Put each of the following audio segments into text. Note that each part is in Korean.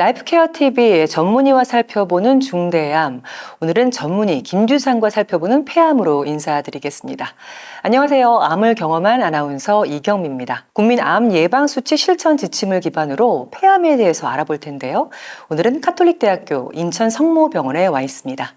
라이프케어 TV의 전문의와 살펴보는 중대암. 오늘은 전문의 김주상과 살펴보는 폐암으로 인사드리겠습니다. 안녕하세요. 암을 경험한 아나운서 이경미입니다. 국민 암 예방 수치 실천 지침을 기반으로 폐암에 대해서 알아볼 텐데요. 오늘은 카톨릭대학교 인천 성모병원에 와 있습니다.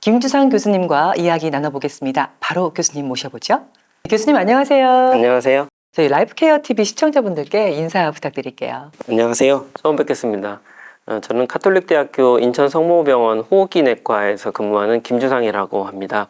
김주상 교수님과 이야기 나눠보겠습니다. 바로 교수님 모셔보죠. 교수님 안녕하세요. 안녕하세요. 저희 라이프케어 TV 시청자분들께 인사 부탁드릴게요. 안녕하세요. 처음 뵙겠습니다. 어, 저는 카톨릭대학교 인천 성모병원 호흡기내과에서 근무하는 김주상이라고 합니다.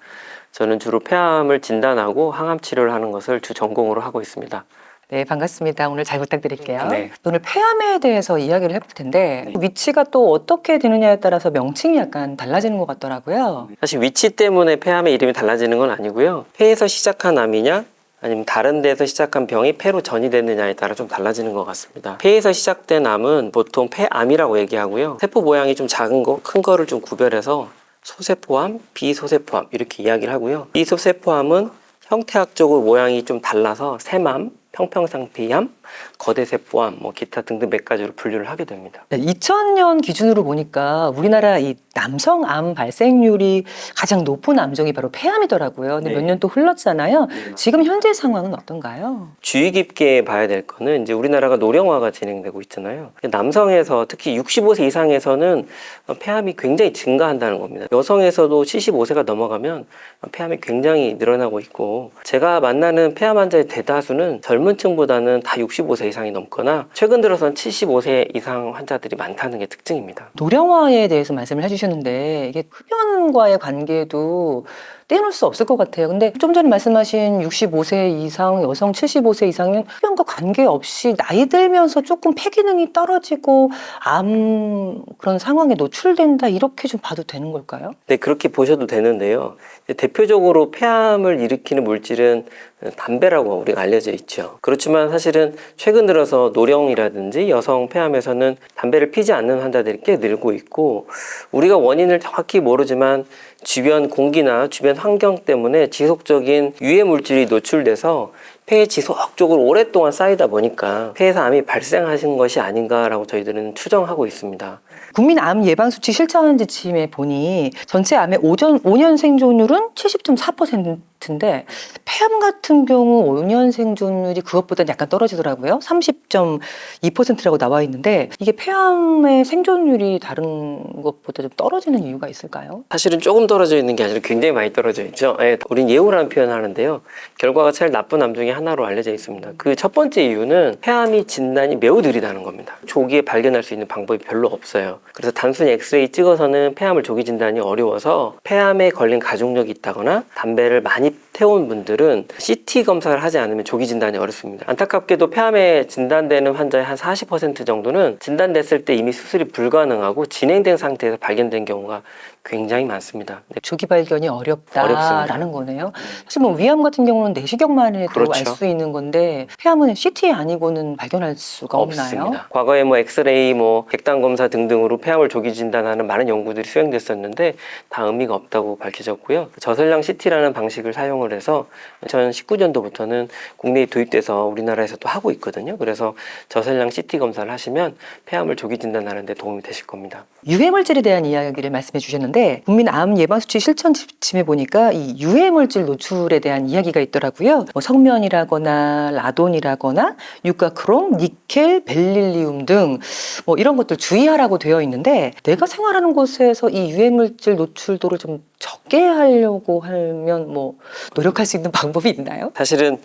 저는 주로 폐암을 진단하고 항암 치료를 하는 것을 주 전공으로 하고 있습니다. 네, 반갑습니다. 오늘 잘 부탁드릴게요. 네. 오늘 폐암에 대해서 이야기를 해볼 텐데 네. 위치가 또 어떻게 되느냐에 따라서 명칭이 약간 달라지는 것 같더라고요. 사실 위치 때문에 폐암의 이름이 달라지는 건 아니고요. 폐에서 시작한 암이냐 아니면 다른 데서 시작한 병이 폐로 전이됐느냐에 따라 좀 달라지는 것 같습니다. 폐에서 시작된 암은 보통 폐암이라고 얘기하고요. 세포 모양이 좀 작은 거, 큰 거를 좀 구별해서 소세포암, 비소세포암 이렇게 이야기를 하고요. 비소세포암은 형태학적으로 모양이 좀 달라서 세암, 평평상피암, 거대세포암, 뭐 기타 등등 몇 가지로 분류를 하게 됩니다. 2000년 기준으로 보니까 우리나라 이 남성 암 발생률이 가장 높은 암종이 바로 폐암이더라고요. 근데 네. 몇년 또 흘렀잖아요. 지금 현재 상황은 어떤가요? 주의 깊게 봐야 될 거는 이제 우리나라가 노령화가 진행되고 있잖아요. 남성에서 특히 65세 이상에서는 폐암이 굉장히 증가한다는 겁니다. 여성에서도 75세가 넘어가면 폐암이 굉장히 늘어나고 있고 제가 만나는 폐암 환자의 대다수는 젊은 층보다는 다 65세 이상이 넘거나 최근 들어선 75세 이상 환자들이 많다는 게 특징입니다. 노령화에 대해서 말씀을 해주셨는데 이게 흡연과의 관계도 떼놓을 수 없을 것 같아요. 근데 좀 전에 말씀하신 65세 이상 여성 75세 이상은 흡연과 관계없이 나이 들면서 조금 폐 기능이 떨어지고 암 그런 상황에 노출된다 이렇게 좀 봐도 되는 걸까요? 네, 그렇게 보셔도 되는데요. 대표적으로 폐암을 일으키는 물질은 담배라고 우리가 알려져 있죠. 그렇지만 사실은 최근 들어서 노령이라든지 여성 폐암에서는 담배를 피지 않는 환자들이 꽤 늘고 있고 우리가 원인을 정확히 모르지만 주변 공기나 주변 환경 때문에 지속적인 유해 물질이 노출돼서 폐에 지속적으로 오랫동안 쌓이다 보니까 폐에서 암이 발생하신 것이 아닌가라고 저희들은 추정하고 있습니다. 국민 암 예방 수치 실천 지침에 보니 전체 암의 오전 5년 생존율은 70.4% 인데 폐암 같은 경우 5년 생존율이 그것보다 약간 떨어지더라고요. 30.2%라고 나와 있는데 이게 폐암의 생존율이 다른 것보다 좀 떨어지는 이유가 있을까요? 사실은 조금 떨어져 있는 게 아니라 굉장히 많이 떨어져 있죠. 예, 우린 예후라는 표현을 하는데요. 결과가 제일 나쁜 암 중에 하나로 알려져 있습니다. 그 첫 번째 이유는 폐암이 진단이 매우 느리다는 겁니다. 조기에 발견할 수 있는 방법이 별로 없어요. 그래서 단순히 엑스레이 찍어서는 폐암을 조기 진단이 어려워서 폐암에 걸린 가족력이 있다거나 담배를 많이 ลิป 태운 분들은 CT 검사를 하지 않으면 조기 진단이 어렵습니다. 안타깝게도 폐암에 진단되는 환자의 한 40% 정도는 진단됐을 때 이미 수술이 불가능하고 진행된 상태에서 발견된 경우가 굉장히 많습니다. 네, 조기 발견이 어렵다라는. 거네요. 사실 뭐 위암 같은 경우는 내시경만 해도 그렇죠. 알수 있는 건데 폐암은 CT 아니고는 발견할 수가 없나요? 없습니다. 과거에 뭐 엑스레이, 뭐 객단 검사 등등으로 폐암을 조기 진단하는 많은 연구들이 수행됐었는데 다 의미가 없다고 밝혀졌고요. 저설량 CT라는 방식을 사용을 해서 2019년도부터는 국내에 도입돼서 우리나라에서도 하고 있거든요. 그래서 저설량 CT 검사를 하시면 폐암을 조기 진단하는 데 도움이 되실 겁니다. 유해 물질에 대한 이야기를 말씀해 주셨는데 국민 암 예방 수치 실천 지침에 보니까 이 유해 물질 노출에 대한 이야기가 있더라고요. 뭐 성면이라거나 라돈이라거나 유가 크롬, 니켈, 벨릴리움 등 뭐 이런 것들 주의하라고 되어 있는데 내가 생활하는 곳에서 이 유해 물질 노출도를 좀 적게 하려고 하면 뭐 노력할 수 있는 방법이 있나요? 사실은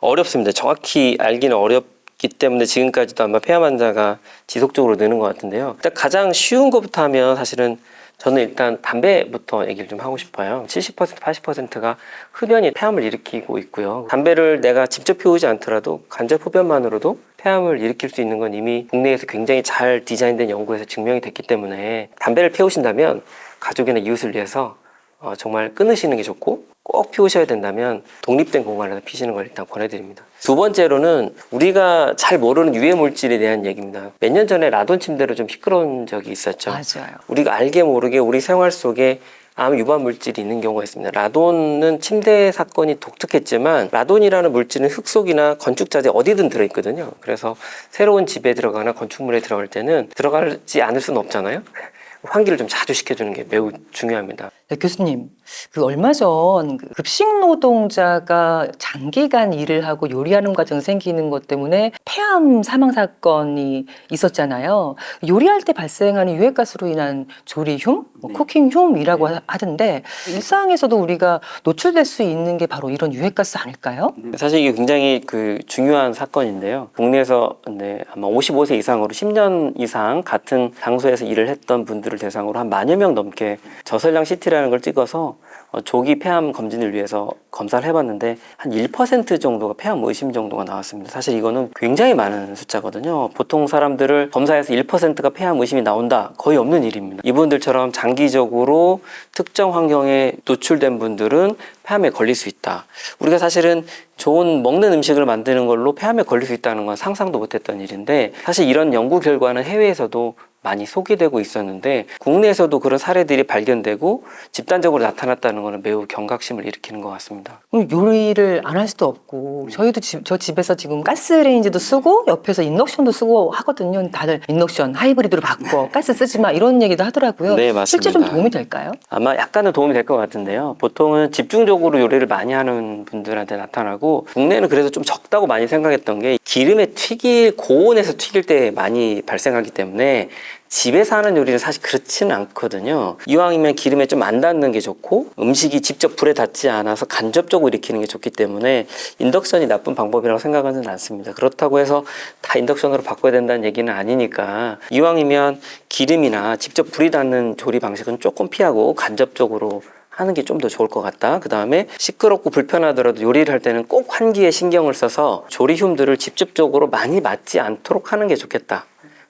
어렵습니다. 정확히 알기는 어렵기 때문에 지금까지도 아마 폐암 환자가 지속적으로 느는 것 같은데요. 일단 가장 쉬운 것부터 하면 사실은 저는 일단 담배부터 얘기를 좀 하고 싶어요. 70% 80%가 흡연이 폐암을 일으키고 있고요. 담배를 내가 직접 피우지 않더라도 간접 흡연만으로도 폐암을 일으킬 수 있는 건 이미 국내에서 굉장히 잘 디자인된 연구에서 증명이 됐기 때문에 담배를 피우신다면 가족이나 이웃을 위해서 어, 정말 끊으시는 게 좋고 꼭 피우셔야 된다면 독립된 공간에서 피시는 걸 일단 권해드립니다. 두 번째로는 우리가 잘 모르는 유해 물질에 대한 얘기입니다. 몇 년 전에 라돈 침대로 좀 시끄러운 적이 있었죠. 맞아요. 우리가 알게 모르게 우리 생활 속에 암 유발 물질이 있는 경우가 있습니다. 라돈은 침대 사건이 독특했지만 라돈이라는 물질은 흙 속이나 건축 자재 어디든 들어 있거든요. 그래서 새로운 집에 들어가나 건축물에 들어갈 때는 들어가지 않을 수는 없잖아요. 환기를 좀 자주 시켜주는 게 매우 중요합니다. 네, 교수님, 그 얼마 전그 급식 노동자가 장기간 일을 하고 요리하는 과정 생기는 것 때문에 폐암 사망 사건이 있었잖아요. 요리할 때 발생하는 유해가스로 인한 조리 흉, 뭐 네. 쿠킹 흉이라고 하- 하던데 일상에서도 우리가 노출될 수 있는 게 바로 이런 유해가스 아닐까요? 사실 이게 굉장히 그 중요한 사건인데요. 국내에서 네, 아마 55세 이상으로 10년 이상 같은 장소에서 일을 했던 분들을 대상으로 한 만여 명 넘게 저설량 CT라는 걸 찍어서 어, 조기 폐암 검진을 위해서 검사를 해봤는데 한 1% 정도가 폐암 의심 정도가 나왔습니다. 사실 이거는 굉장히 많은 숫자거든요. 보통 사람들을 검사해서 1%가 폐암 의심이 나온다 거의 없는 일입니다. 이분들처럼 장기적으로 특정 환경에 노출된 분들은 폐암에 걸릴 수 있다. 우리가 사실은 좋은 먹는 음식을 만드는 걸로 폐암에 걸릴 수 있다는 건 상상도 못했던 일인데 사실 이런 연구 결과는 해외에서도 많이 소개되고 있었는데 국내에서도 그런 사례들이 발견되고 집단적으로 나타났다는 것은 매우 경각심을 일으키는 것 같습니다. 요리를 안 할 수도 없고 저희도 집, 저 집에서 지금 가스레인지도 쓰고 옆에서 인덕션도 쓰고 하거든요. 다들 인덕션 하이브리드로 바꿔 가스 쓰지 마 이런 얘기도 하더라고요. 네, 맞습니다. 실제 좀 도움이 될까요? 아마 약간은 도움이 될 것 같은데요. 보통은 집중적으로 요리를 많이 하는 분들한테 나타나고 국내는 그래서 좀 적다고 많이 생각했던 게 기름에 튀길 고온에서 튀길 때 많이 발생하기 때문에 집에서 하는 요리는 사실 그렇지는 않거든요. 이왕이면 기름에 좀 안 닿는 게 좋고 음식이 직접 불에 닿지 않아서 간접적으로 일으키는 게 좋기 때문에 인덕션이 나쁜 방법이라고 생각하지는 않습니다. 그렇다고 해서 다 인덕션으로 바꿔야 된다는 얘기는 아니니까 이왕이면 기름이나 직접 불이 닿는 조리 방식은 조금 피하고 간접적으로 하는 게 좀 더 좋을 것 같다. 그 다음에 시끄럽고 불편하더라도 요리를 할 때는 꼭 환기에 신경을 써서 조리 흉들을 직접적으로 많이 맞지 않도록 하는 게 좋겠다.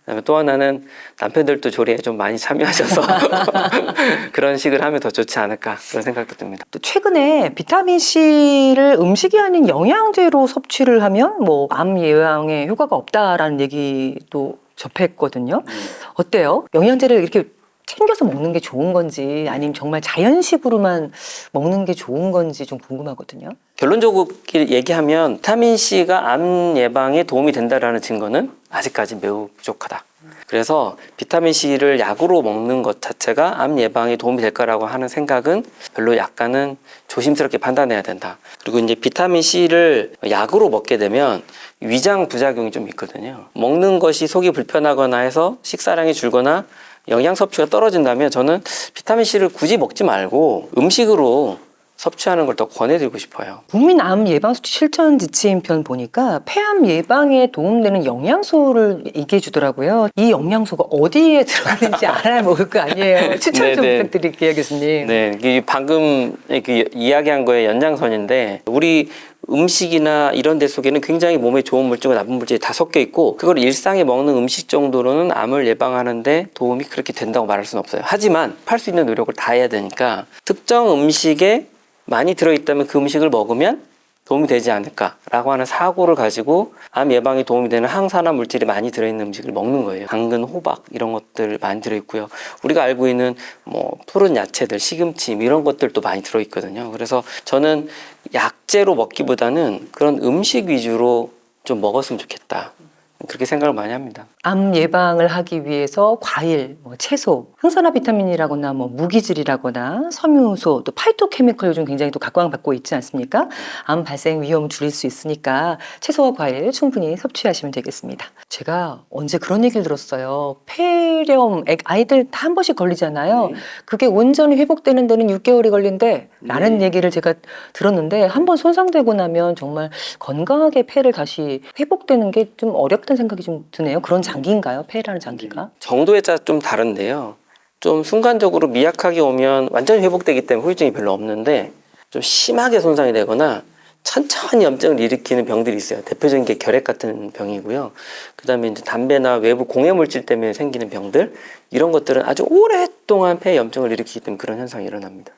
그다음에 또 하나는 남편들도 조리에 좀 많이 참여하셔서 그런 식을 하면 더 좋지 않을까 그런 생각도 듭니다. 또 최근에 비타민 C를 음식이 아닌 영양제로 섭취를 하면 뭐 암 예방에 효과가 없다라는 얘기도 접했거든요. 어때요? 영양제를 이렇게 챙겨서 먹는 게 좋은 건지 아니면 정말 자연식으로만 먹는 게 좋은 건지 좀 궁금하거든요. 결론적으로 얘기하면 비타민 C가 암 예방에 도움이 된다라는 증거는 아직까지 매우 부족하다. 그래서 비타민 C를 약으로 먹는 것 자체가 암 예방에 도움이 될까라고 하는 생각은 별로 약간은 조심스럽게 판단해야 된다. 그리고 이제 비타민 C를 약으로 먹게 되면 위장 부작용이 좀 있거든요. 먹는 것이 속이 불편하거나 해서 식사량이 줄거나 영양 섭취가 떨어진다면 저는 비타민 C를 굳이 먹지 말고 음식으로 섭취하는 걸 더 권해드리고 싶어요. 국민 암 예방 수치 실천 지침 편 보니까 폐암 예방에 도움되는 영양소를 얘기해 주더라고요. 이 영양소가 어디에 들어있는지 알아야 먹을 거 아니에요. 추천 좀 네네. 부탁드릴게요, 교수님. 네, 이게 방금 이렇게 이야기한 거의 연장선인데 우리 음식이나 이런 데 속에는 굉장히 몸에 좋은 물질과 나쁜 물질이 다 섞여 있고 그걸 일상에 먹는 음식 정도로는 암을 예방하는데 도움이 그렇게 된다고 말할 수는 없어요. 하지만 할수 있는 노력을 다 해야 되니까 특정 음식에 많이 들어있다면 그 음식을 먹으면 도움이 되지 않을까라고 하는 사고를 가지고 암 예방에 도움이 되는 항산화 물질이 많이 들어있는 음식을 먹는 거예요. 당근, 호박 이런 것들 많이 들어있고요. 우리가 알고 있는 뭐 푸른 야채들, 시금치 이런 것들도 많이 들어있거든요. 그래서 저는 약재로 먹기보다는 그런 음식 위주로 좀 먹었으면 좋겠다. 그렇게 생각을 많이 합니다. 암 예방을 하기 위해서 과일, 뭐 채소, 항산화 비타민이라거나 뭐 무기질이라거나 섬유소, 또 파이토케미컬 요즘 굉장히 또 각광받고 있지 않습니까? 암 발생 위험을 줄일 수 있으니까 채소와 과일 충분히 섭취하시면 되겠습니다. 제가 언제 그런 얘기를 들었어요. 폐렴, 애- 아이들 다 한 번씩 걸리잖아요. 그게 온전히 회복되는 데는 6개월이 걸린대. 라는 얘기를 제가 들었는데 한 번 손상되고 나면 정말 건강하게 폐를 다시 회복되는 게 좀 어렵다 는 생각이 좀 드네요. 그런 장기인가요? 폐라는 장기가? 정도에 따라 좀 다른데요. 좀 순간적으로 미약하게 오면 완전히 회복되기 때문에 후유증이 별로 없는데 좀 심하게 손상이 되거나 천천히 염증을 일으키는 병들이 있어요. 대표적인 게 결핵 같은 병이고요. 그 다음에 이제 담배나 외부 공해 물질 때문에 생기는 병들 이런 것들은 아주 오랫동안 폐에 염증을 일으키기 때문에 그런 현상이 일어납니다.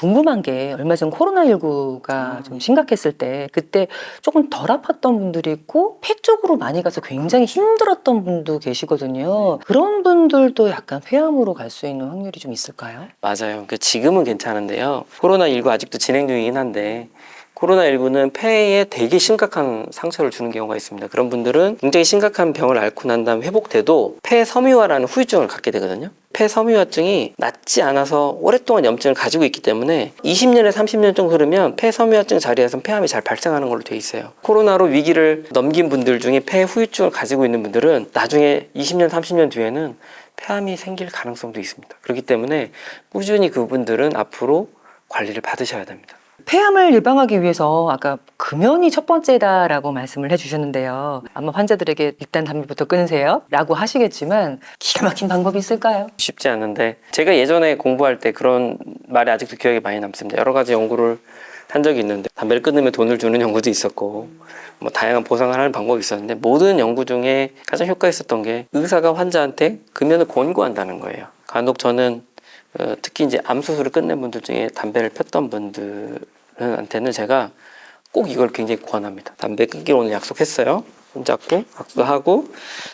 궁금한 게 얼마 전 코로나19가 좀 심각했을 때 그때 조금 덜 아팠던 분들이 있고 폐 쪽으로 많이 가서 굉장히 힘들었던 분도 계시거든요. 그런 분들도 약간 폐암으로 갈 수 있는 확률이 좀 있을까요? 맞아요. 그 지금은 괜찮은데요. 코로나19 아직도 진행 중이긴 한데 코로나19는 폐에 되게 심각한 상처를 주는 경우가 있습니다. 그런 분들은 굉장히 심각한 병을 앓고 난 다음 회복돼도 폐 섬유화라는 후유증을 갖게 되거든요. 폐 섬유화증이 낫지 않아서 오랫동안 염증을 가지고 있기 때문에 20년에 30년 정도 흐르면 폐 섬유화증 자리에서 폐암이 잘 발생하는 걸로 돼 있어요. 코로나로 위기를 넘긴 분들 중에 폐 후유증을 가지고 있는 분들은 나중에 20년, 30년 뒤에는 폐암이 생길 가능성도 있습니다. 그렇기 때문에 꾸준히 그분들은 앞으로 관리를 받으셔야 됩니다. 폐암을 예방하기 위해서 아까 금연이 첫 번째다라고 말씀을 해주셨는데요. 아마 환자들에게 일단 담배부터 끊으세요 라고 하시겠지만 기가 막힌 방법이 있을까요? 쉽지 않은데 제가 예전에 공부할 때 그런 말이 아직도 기억에 많이 남습니다. 여러 가지 연구를 한 적이 있는데 담배를 끊으면 돈을 주는 연구도 있었고 뭐 다양한 보상을 하는 방법이 있었는데 모든 연구 중에 가장 효과 있었던 게 의사가 환자한테 금연을 권고한다는 거예요. 간혹 저는 어, 특히 이제 암 수술을 끝낸 분들 중에 담배를 폈던 분들 한테는 제가 꼭 이걸 굉장히 권합니다. 담배 끊기로 오늘 약속했어요. 손잡고 악수하고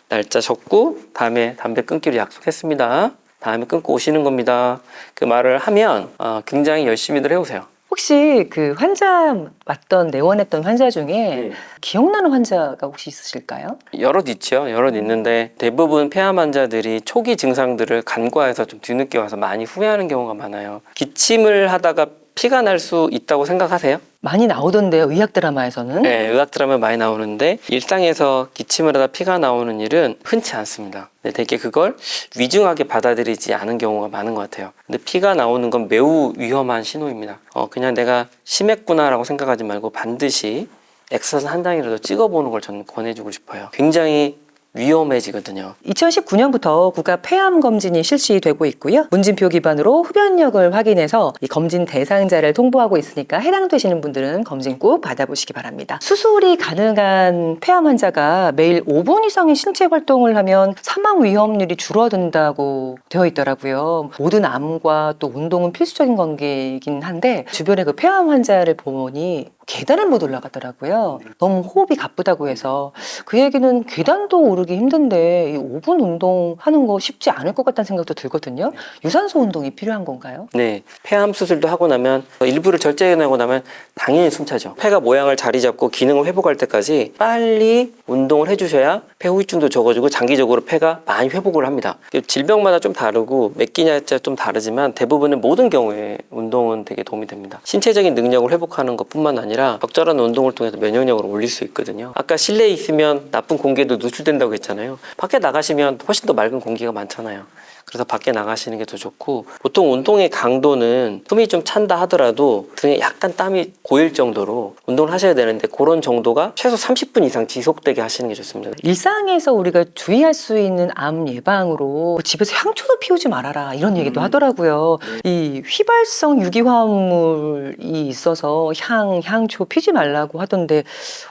날짜 적고 다음에 담배 끊기로 약속했습니다. 다음에 끊고 오시는 겁니다. 그 말을 하면 어, 굉장히 열심히들 해오세요. 혹시 그 환자 왔던 내원했던 환자 중에 네. 기억나는 환자가 혹시 있으실까요? 여럿 있죠. 여럿 있는데 대부분 폐암 환자들이 초기 증상들을 간과해서 좀 뒤늦게 와서 많이 후회하는 경우가 많아요. 기침을 하다가 피가 날 수 있다고 생각하세요? 많이 나오던데요, 의학 드라마에서는. 네, 의학 드라마 많이 나오는데 일상에서 기침을 하다 피가 나오는 일은 흔치 않습니다. 근데 되게 그걸 위중하게 받아들이지 않은 경우가 많은 것 같아요. 근데 피가 나오는 건 매우 위험한 신호입니다. 어, 그냥 내가 심했구나라고 생각하지 말고 반드시 엑스선 한 장이라도 찍어보는 걸 저는 권해주고 싶어요. 굉장히 위험해지거든요. 2019년부터 국가 폐암 검진이 실시되고 있고요. 문진표 기반으로 흡연력을 확인해서 이 검진 대상자를 통보하고 있으니까 해당되시는 분들은 검진 꼭 받아보시기 바랍니다. 수술이 가능한 폐암 환자가 매일 5분 이상의 신체 활동을 하면 사망 위험률이 줄어든다고 되어 있더라고요. 모든 암과 또 운동은 필수적인 관계이긴 한데 주변에 그 폐암 환자를 보니 계단을 못 올라가더라고요. 너무 호흡이 가쁘다고 해서 그 얘기는 계단도 오르기 힘든데 이 5분 운동 하는 거 쉽지 않을 것 같다는 생각도 들거든요. 유산소 운동이 필요한 건가요? 네, 폐암 수술도 하고 나면 일부를 절제해내고 나면 당연히 숨차죠. 폐가 모양을 자리 잡고 기능을 회복할 때까지 빨리 운동을 해주셔야 폐 후유증도 적어지고 장기적으로 폐가 많이 회복을 합니다. 질병마다 좀 다르고 몇 기냐짜 좀 다르지만 대부분의 모든 경우에 운동은 되게 도움이 됩니다. 신체적인 능력을 회복하는 것뿐만 아니라 적절한 운동을 통해서 면역력을 올릴 수 있거든요. 아까 실내에 있으면 나쁜 공기도 노출된다고 했잖아요. 밖에 나가시면 훨씬 더 맑은 공기가 많잖아요. 그래서 밖에 나가시는 게 더 좋고 보통 운동의 강도는 숨이 좀 찬다 하더라도 등에 약간 땀이 고일 정도로 운동을 하셔야 되는데 그런 정도가 최소 30분 이상 지속되게 하시는 게 좋습니다. 일상에서 우리가 주의할 수 있는 암 예방으로 집에서 향초도 피우지 말아라 이런 얘기도 하더라고요. 이 휘발성 유기화합물이 있어서 향, 향초 피지 말라고 하던데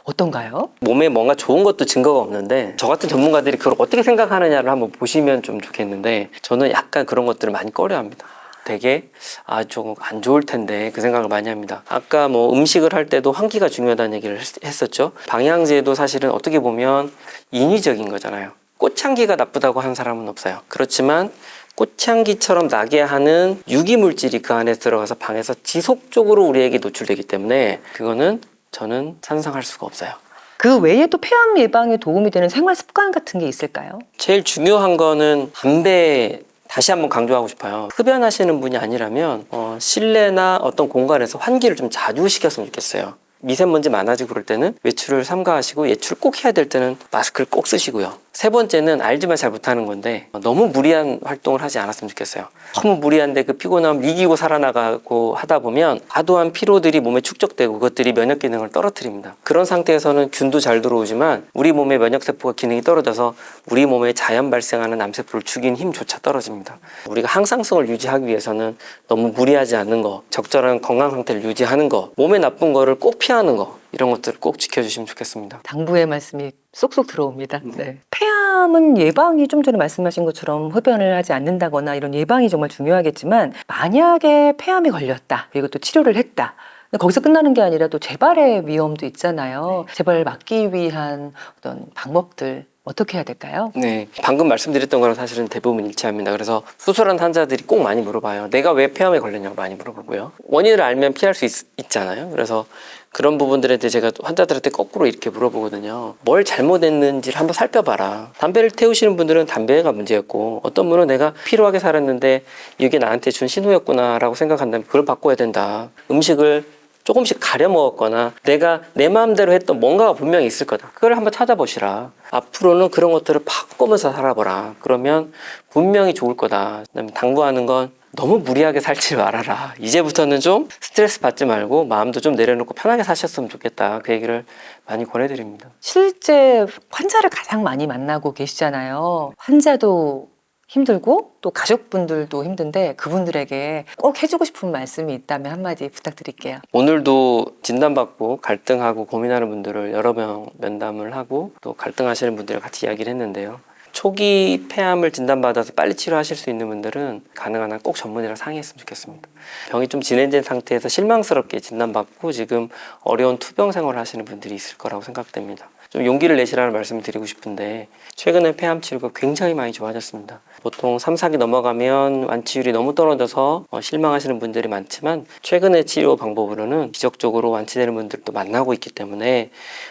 어떤가요? 몸에 뭔가 좋은 것도 증거가 없는데 저 같은 전문가들이 그걸 어떻게 생각하느냐를 한번 보시면 좀 좋겠는데 저는 약간 그런 것들을 많이 꺼려합니다. 되게 아 조금 안 좋을 텐데 그 생각을 많이 합니다. 아까 뭐 음식을 할 때도 환기가 중요하다는 얘기를 했- 했었죠. 방향제도 사실은 어떻게 보면 인위적인 거잖아요. 꽃향기가 나쁘다고 하는 사람은 없어요. 그렇지만 꽃향기처럼 나게 하는 유기 물질이 그 안에 들어가서 방에서 지속적으로 우리에게 노출되기 때문에 그거는 저는 찬성할 수가 없어요. 그 외에 또 폐암 예방에 도움이 되는 생활 습관 같은 게 있을까요? 제일 중요한 거는 담배 다시 한번 강조하고 싶어요. 흡연하시는 분이 아니라면 어, 실내나 어떤 공간에서 환기를 좀 자주 시켰으면 좋겠어요. 미세먼지 많아지고 그럴 때는 외출을 삼가하시고 외출 꼭 해야 될 때는 마스크를 꼭 쓰시고요. 세 번째는 알지만 잘 못하는 건데 어, 너무 무리한 활동을 하지 않았으면 좋겠어요. 너무 무리한데 그 피곤함 이기고 살아나가고 하다 보면 과도한 피로들이 몸에 축적되고 그것들이 면역 기능을 떨어뜨립니다. 그런 상태에서는 균도 잘 들어오지만 우리 몸의 면역 세포가 기능이 떨어져서 우리 몸에 자연 발생하는 암세포를 죽이는 힘조차 떨어집니다. 우리가 항상성을 유지하기 위해서는 너무 무리하지 않는 거, 적절한 건강 상태를 유지하는 거, 몸에 나쁜 거를 꼭 피하는 거 이런 것들을 꼭 지켜주시면 좋겠습니다. 당부의 말씀이 쏙쏙 들어옵니다. 네. 폐암은 예방이 좀 전에 말씀하신 것처럼 흡연을 하지 않는다거나 이런 예방이 정말 중요하겠지만 만약에 폐암이 걸렸다 그리고 또 치료를 했다. 거기서 끝나는 게 아니라 또 재발의 위험도 있잖아요. 재발을 막기 위한 어떤 방법들 어떻게 해야 될까요? 네, 방금 말씀드렸던 거랑 사실은 대부분 일치합니다. 그래서 수술한 환자들이 꼭 많이 물어봐요. 내가 왜 폐암에 걸렸냐고 많이 물어보고요. 원인을 알면 피할 수 있, 잖아요 그래서 그런 부분들에 대해 제가 환자들한테 거꾸로 이렇게 물어보거든요. 뭘 잘못했는지를 한번 살펴봐라. 담배를 태우시는 분들은 담배가 문제였고 어떤 분은 내가 필요하게 살았는데 이게 나한테 준 신호였구나라고 생각한다면 그걸 바꿔야 된다. 음식을 조금씩 가려 먹었거나 내가 내 마음대로 했던 뭔가가 분명히 있을 거다. 그걸 한번 찾아보시라. 앞으로는 그런 것들을 바꾸면서 살아보라. 그러면 분명히 좋을 거다. 그다음에 당부하는 건 너무 무리하게 살지 말아라. 이제부터는 좀 스트레스 받지 말고 마음도 좀 내려놓고 편하게 사셨으면 좋겠다. 그 얘기를 많이 권해드립니다. 실제 환자를 가장 많이 만나고 계시잖아요. 환자도 힘들고 또 가족분들도 힘든데 그분들에게 꼭 해주고 싶은 말씀이 있다면 한마디 부탁드릴게요. 오늘도 진단받고 갈등하고 고민하는 분들을 여러 명 면담을 하고 또 갈등하시는 분들을 같이 이야기를 했는데요. 초기 폐암을 진단받아서 빨리 치료하실 수 있는 분들은 가능한 한 꼭 전문의랑 상의했으면 좋겠습니다. 병이 좀 진행된 상태에서 실망스럽게 진단받고 지금 어려운 투병 생활을 하시는 분들이 있을 거라고 생각됩니다. 좀 용기를 내시라는 말씀을 드리고 싶은데 최근에 폐암 치료가 굉장히 많이 좋아졌습니다. 보통 3, 4기 넘어가면 완치율이 너무 떨어져서 어, 실망하시는 분들이 많지만 최근의 치료 방법으로는 기적적으로 완치되는 분들도 만나고 있기 때문에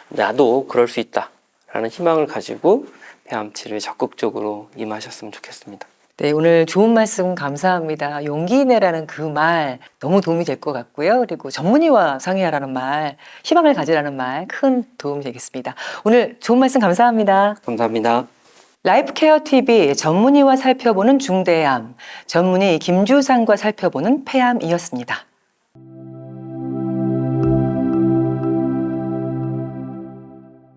나도 그럴 수 있다 라는 희망을 가지고 폐암 치료에 적극적으로 임하셨으면 좋겠습니다. 네, 오늘 좋은 말씀 감사합니다. 용기 내라는 그 말 너무 도움이 될 것 같고요. 그리고 전문의와 상의하라는 말, 희망을 가지라는 말 큰 도움이 되겠습니다. 오늘 좋은 말씀 감사합니다. 감사합니다. 라이프케어 TV 전문의와 살펴보는 중대암, 전문의 김주상과 살펴보는 폐암이었습니다.